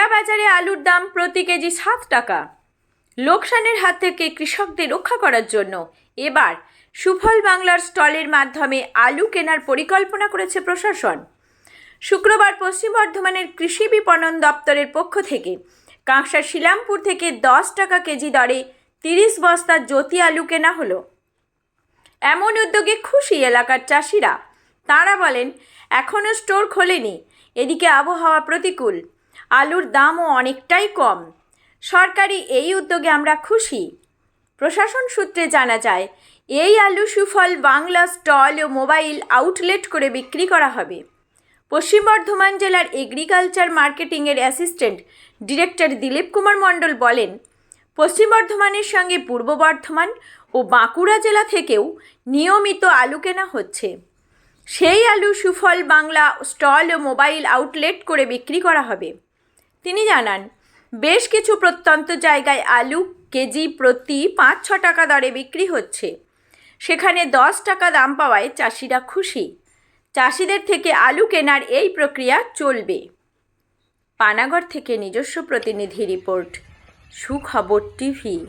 খোলা বাজারে আলুর দাম প্রতি কেজি সাত টাকা। লোকসানের হাত থেকে কৃষকদের রক্ষা করার জন্য এবার সুফল বাংলার স্টলের মাধ্যমে আলু কেনার পরিকল্পনা করেছে প্রশাসন। শুক্রবার পশ্চিম বর্ধমানের কৃষি বিপণন দপ্তরের পক্ষ থেকে কাঁকসা শিলামপুর থেকে দশ টাকা কেজি দরে তিরিশ বস্তা জ্যোতি আলু কেনা হলো। এমন উদ্যোগে খুশি এলাকার চাষিরা। তাঁরা বলেন এখনও স্টোর খোলেনি। এদিকে আবহাওয়া প্রতিকূল। আলুর দামও অনেকটাই কম। সরকারি এই উদ্যোগে আমরা খুশি। প্রশাসন সূত্রে জানা যায়, এই আলু সুফল বাংলা স্টল ও মোবাইল আউটলেট করে বিক্রি করা হবে। পশ্চিম বর্ধমান জেলার এগ্রিকালচার মার্কেটিংয়ের অ্যাসিস্ট্যান্ট ডিরেক্টর দিলীপ কুমার মণ্ডল বলেন, পশ্চিম বর্ধমানের সঙ্গে পূর্ব বর্ধমান ও বাঁকুড়া জেলা থেকেও নিয়মিত আলু কেনা হচ্ছে। সেই আলু সুফল বাংলা স্টল ও মোবাইল আউটলেট করে বিক্রি করা হবে। তিনি জানান, বেশ কিছু প্রত্যন্ত জায়গায় আলু, কেজি প্রতি পাঁচ ছ টাকা দরে বিক্রি হচ্ছে। সেখানে দশ টাকা দাম পাওয়ায় চাষিরা খুশি। চাষিদের থেকে আলু কেনার এই প্রক্রিয়া চলবে। পানাগড় থেকে নিজস্ব প্রতিনিধি রিপোর্ট, সুখবর টিভি।